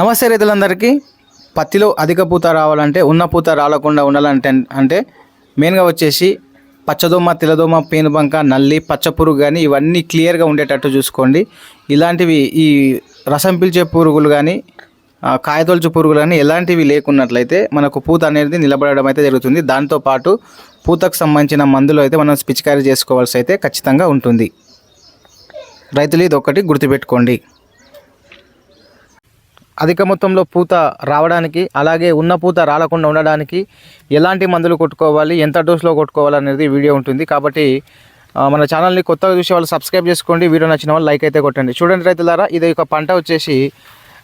నమస్తే రైతులందరికీ. పత్తిలో అధిక పూత రావాలంటే ఉన్న పూత రాలకుండా ఉండాలంటే అంటే మెయిన్గా వచ్చేసి పచ్చదోమ తెల్లదోమ పేనుబంక నల్లి పచ్చపురుగు కానీ ఇవన్నీ క్లియర్గా ఉండేటట్టు చూసుకోండి. ఇలాంటివి ఈ రసం పీల్చే పురుగులు కానీ కాయతొలుచు పురుగులు కానీ ఎలాంటివి లేకున్నట్లయితే మనకు పూత అనేది నిలబడడం అయితే జరుగుతుంది. దాంతోపాటు పూతకు సంబంధించిన మందులు అయితే మనం పిచికారీ చేసుకోవాల్సి అయితే ఖచ్చితంగా ఉంటుంది. రైతులు ఇది ఒకటి గుర్తుపెట్టుకోండి. అధిక మొత్తంలో పూత రావడానికి అలాగే ఉన్న పూత రాలకుండా ఉండడానికి ఎలాంటి మందులు కొట్టుకోవాలి ఎంత డోస్లో కొట్టుకోవాలి అనేది వీడియో ఉంటుంది. కాబట్టి మన ఛానల్ని కొత్తగా చూసే వాళ్ళు సబ్స్క్రైబ్ చేసుకోండి. వీడియో నచ్చిన వాళ్ళు లైక్ అయితే కొట్టండి. చూడండి రైతులారా ఇది ఒక పంట వచ్చేసి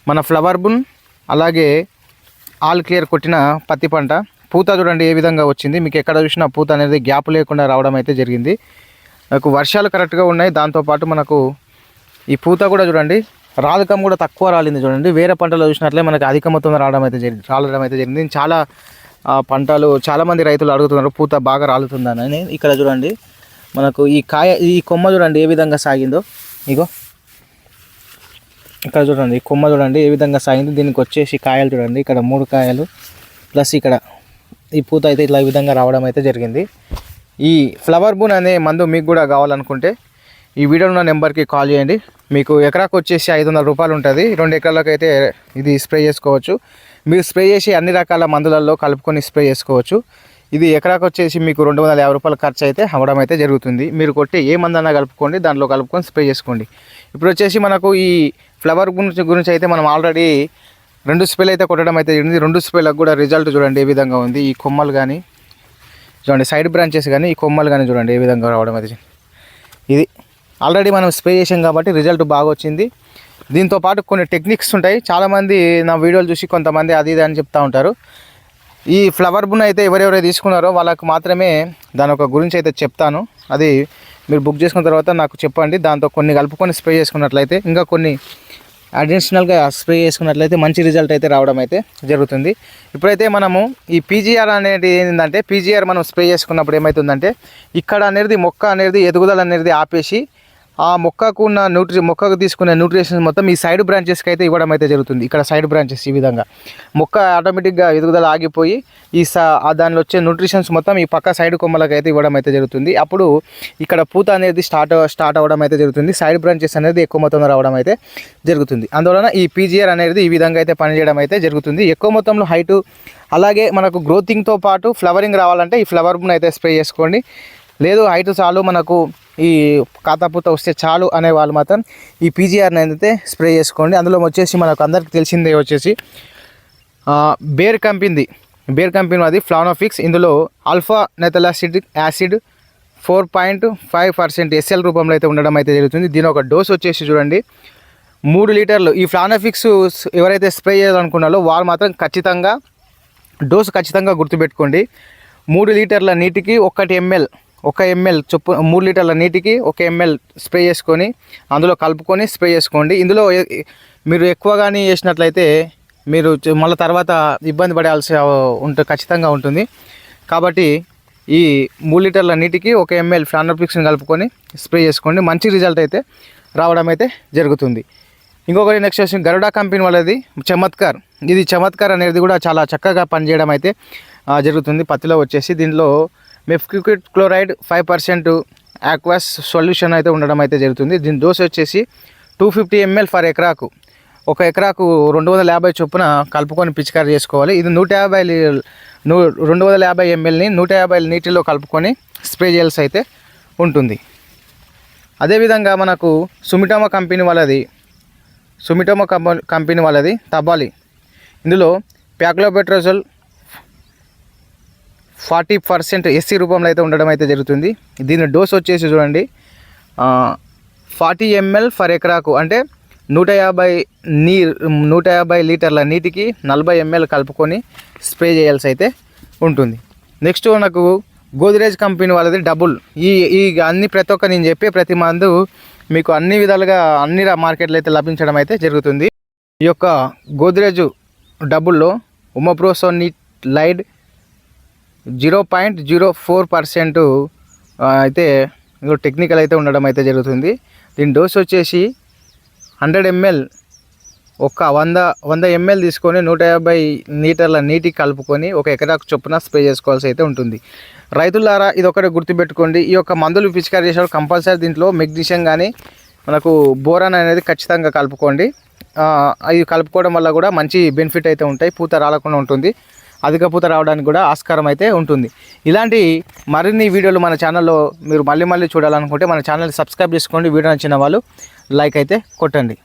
మన ఫ్లవర్ బున్ అలాగే ఆల్ క్లియర్ కొట్టిన పత్తి పంట. పూత చూడండి ఏ విధంగా వచ్చింది. మీకు ఎక్కడ చూసినా పూత అనేది గ్యాప్ లేకుండా రావడం అయితే జరిగింది. నాకు వర్షాలు కరెక్ట్గా ఉన్నాయి. దాంతోపాటు మనకు ఈ పూత కూడా చూడండి. రాధకం కూడా తక్కువ రాలింది చూడండి. వేరే పంటలో చూసినట్లే మనకి అధిక మొత్తంలో రావడం అయితే జరిగింది. రాలడం అయితే జరిగింది. చాలా పంటలు చాలామంది రైతులు అడుగుతున్నారు పూత బాగా రాలుతుందని. ఇక్కడ చూడండి మనకు ఈ కాయ ఈ కొమ్మ చూడండి ఏ విధంగా సాగిందో. ఇగో ఇక్కడ చూడండి కొమ్మ చూడండి ఏ విధంగా సాగిందో. దీనికి వచ్చేసి కాయలు చూడండి ఇక్కడ మూడు కాయలు. ప్లస్ ఇక్కడ ఈ పూత అయితే ఇట్లా ఈ విధంగా రావడం అయితే జరిగింది. ఈ ఫ్లవర్ బూన్ అనే మందు మీకు కూడా కావాలనుకుంటే ఈ వీడియోలో ఉన్న నెంబర్కి కాల్ చేయండి. మీకు ఎకరాకు వచ్చేసి ఐదు వందల రూపాయలు ఉంటుంది. రెండు ఎకరాలకు అయితే ఇది స్ప్రే చేసుకోవచ్చు. మీరు స్ప్రే చేసి అన్ని రకాల మందులలో కలుపుకొని స్ప్రే చేసుకోవచ్చు. ఇది ఎకరాకు వచ్చేసి మీకు రెండు వందల యాభై రూపాయల ఖర్చు అయితే అవ్వడం అయితే జరుగుతుంది. మీరు కొట్టి ఏ మందన్నా కలుపుకోండి దాంట్లో కలుపుకొని స్ప్రే చేసుకోండి. ఇప్పుడు వచ్చేసి మనకు ఈ ఫ్లవర్ గురించి గురించి అయితే మనం ఆల్రెడీ రెండు స్ప్రేలు అయితే కొట్టడం అయితే జరిగింది. రెండు స్ప్రేలకు కూడా రిజల్ట్ చూడండి ఏ విధంగా ఉంది. ఈ కొమ్మలు కానీ చూడండి సైడ్ బ్రాంచెస్ కానీ ఈ కొమ్మలు కానీ చూడండి ఏ విధంగా రావడం అయితే ఇది ఆల్రెడీ మనం స్ప్రే చేసాం కాబట్టి రిజల్ట్ బాగా వచ్చింది. దీంతో పాటు కొన్ని టెక్నిక్స్ ఉంటాయి. చాలామంది నా వీడియోలు చూసి కొంతమంది అది ఇది అని చెప్తా ఉంటారు. ఈ ఫ్లవర్ బున్ అయితే ఎవరెవరైతే తీసుకున్నారో వాళ్ళకు మాత్రమే దాని ఒక గురించి అయితే చెప్తాను. అది మీరు బుక్ చేసుకున్న తర్వాత నాకు చెప్పండి. దాంతో కొన్ని కలుపుకొని స్ప్రే చేసుకున్నట్లయితే ఇంకా కొన్ని అడిషనల్గా స్ప్రే చేసుకున్నట్లయితే మంచి రిజల్ట్ అయితే రావడం అయితే జరుగుతుంది. ఇప్పుడైతే మనము ఈ పీజీఆర్ అనేది ఏంటంటే పీజీఆర్ మనం స్ప్రే చేసుకున్నప్పుడు ఏమవుతుందంటే ఇక్కడ అనేది మొక్క అనేది ఎదుగుదల అనేది ఆపేసి ఆ మొక్కకు ఉన్న న్యూట్రి మొక్కకు తీసుకునే న్యూట్రిషన్స్ మొత్తం ఈ సైడ్ బ్రాంచెస్కి అయితే ఇవ్వడం అయితే జరుగుతుంది. ఇక్కడ సైడ్ బ్రాంచెస్ ఈ విధంగా. మొక్క ఆటోమేటిక్గా ఎదుగుదల ఆగిపోయి ఈ సా దానిలో వచ్చే న్యూట్రిషన్స్ మొత్తం ఈ పక్క సైడ్ కొమ్మలకు అయితే ఇవ్వడం అయితే జరుగుతుంది. అప్పుడు ఇక్కడ పూత అనేది స్టార్ట్ స్టార్ట్ అవ్వడం అయితే జరుగుతుంది. సైడ్ బ్రాంచెస్ అనేది ఎక్కువ మొత్తంలో రావడం అయితే జరుగుతుంది. అందువలన ఈ పీజీఆర్ అనేది ఈ విధంగా అయితే పనిచేయడం అయితే జరుగుతుంది. ఎక్కువ మొత్తంలో హైటు అలాగే మనకు గ్రోతింగ్తో పాటు ఫ్లవరింగ్ రావాలంటే ఈ ఫ్లవర్ అయితే స్ప్రే చేసుకోండి. లేదు హైట్ చాలు మనకు ఈ కాతాపూత వస్తే చాలు అనే వాళ్ళు మాత్రం ఈ పీజీఆర్ని అయితే స్ప్రే చేసుకోండి. అందులో వచ్చేసి మనకు అందరికి తెలిసిందే వచ్చేసి బేర్ కంపెనీది బేర్ కంపెనీ అది ఫ్లానోఫిక్స్ ఇందులో alpha నెథలాసిడ్ acid four point five percent SL రూపంలో అయితే ఉండడం అయితే జరుగుతుంది. దీని ఒక డోస్ వచ్చేసి చూడండి మూడు లీటర్లు. ఈ ఫ్లానోఫిక్స్ ఎవరైతే స్ప్రే చేయాలనుకున్నారో వాళ్ళు మాత్రం ఖచ్చితంగా డోసు ఖచ్చితంగా గుర్తుపెట్టుకోండి. మూడు లీటర్ల నీటికి ఒకటి ఎంఎల్ ఒక ఎంఎల్ చొప్పు మూడు లీటర్ల నీటికి ఒక ఎంఎల్ స్ప్రే చేసుకొని అందులో కలుపుకొని స్ప్రే చేసుకోండి. ఇందులో మీరు ఎక్కువ కానీ చేసినట్లయితే మీరు మళ్ళీ తర్వాత ఇబ్బంది పడాల్సి ఉంటే ఖచ్చితంగా ఉంటుంది. కాబట్టి ఈ మూడు లీటర్ల నీటికి ఒక ఎంఎల్ ఫ్లానోపిక్స్ని కలుపుకొని స్ప్రే చేసుకోండి. మంచి రిజల్ట్ అయితే రావడం అయితే జరుగుతుంది. ఇంకొకటి నెక్స్ట్ వచ్చి గరుడా కంపెనీ వాళ్ళది చమత్కార్. ఇది చమత్కార్ అనేది కూడా చాలా చక్కగా పనిచేయడం అయితే జరుగుతుంది. పత్తిలో వచ్చేసి దీనిలో mepiquat chloride five percent aqueous solution అయితే ఉండడం అయితే జరుగుతుంది. దీని డోస్ వచ్చేసి టూ ఫిఫ్టీ ఎంఎల్ ఫర్ ఎకరాకు. ఒక ఎకరాకు రెండు వందల యాభై చొప్పున కలుపుకొని పిచికారి చేసుకోవాలి. ఇది నూట యాభై నూ రెండు వందల యాభై ఎంఎల్ని నూట యాభై నీటిలో కలుపుకొని స్ప్రే చేయాల్సి అయితే ఉంటుంది. అదేవిధంగా మనకు సుమిటోమా కంపెనీ వాళ్ళది సుమిటోమా కంపెనీ కంపెనీ వాళ్ళది తబాలి. ఇందులో ప్యాక్లోబెట్రోజల్ ఫార్టీ పర్సెంట్ ఎస్సీ రూపంలో అయితే ఉండడం అయితే జరుగుతుంది. దీని డోస్ వచ్చేసి చూడండి. ఫార్టీ ఎంఎల్ ఫర్ ఎకరాకు అంటే నూట యాభై నీరు నూట యాభై లీటర్ల నీటికి నలభై ఎంఎల్ కలుపుకొని స్ప్రే చేయాల్సి అయితే ఉంటుంది. నెక్స్ట్ నాకు గోద్రేజ్ కంపెనీ వాళ్ళది డబుల్. ఈ ఈ అన్ని ప్రతి ఒక్క నేను చెప్పే ప్రతి మందు మీకు అన్ని విధాలుగా అన్ని మార్కెట్లో అయితే లభించడం అయితే జరుగుతుంది. ఈ యొక్క గోద్రేజ్ డబుల్లో ఉమప్రోసోనిట్ లైడ్ zero point zero four percent అయితే ఇందులో టెక్నికల్ అయితే ఉండడం అయితే జరుగుతుంది. దీని డోస్ వచ్చేసి హండ్రెడ్ ఎంఎల్ ఒక వంద వంద ఎంఎల్ తీసుకొని నూట యాభై లీటర్ల నీటి కలుపుకొని ఒక ఎకరాకు చొప్పున స్ప్రే చేసుకోవాల్సి అయితే ఉంటుంది. రైతులారా ఇది ఒకటి గుర్తుపెట్టుకోండి. ఈ యొక్క మందులు పిచికారీ చేసేవాళ్ళు కంపల్సరీ దీంట్లో మెగ్నీషియం కానీ మనకు బోరాన్ అనేది ఖచ్చితంగా కలుపుకోండి. అవి కలుపుకోవడం వల్ల కూడా మంచి బెనిఫిట్ అయితే ఉంటాయి. పూత రాలకుండా ఉంటుంది. అధిక పూత రావడానికి కూడా ఆస్కారం అయితే ఉంటుంది. ఇలాంటి మరిన్ని వీడియోలు మన ఛానల్లో మీరు మళ్ళీ మళ్ళీ చూడాలనుకుంటే మన ఛానల్ సబ్స్క్రైబ్ చేసుకోండి. వీడియో నచ్చిన వాళ్ళు లైక్ అయితే కొట్టండి.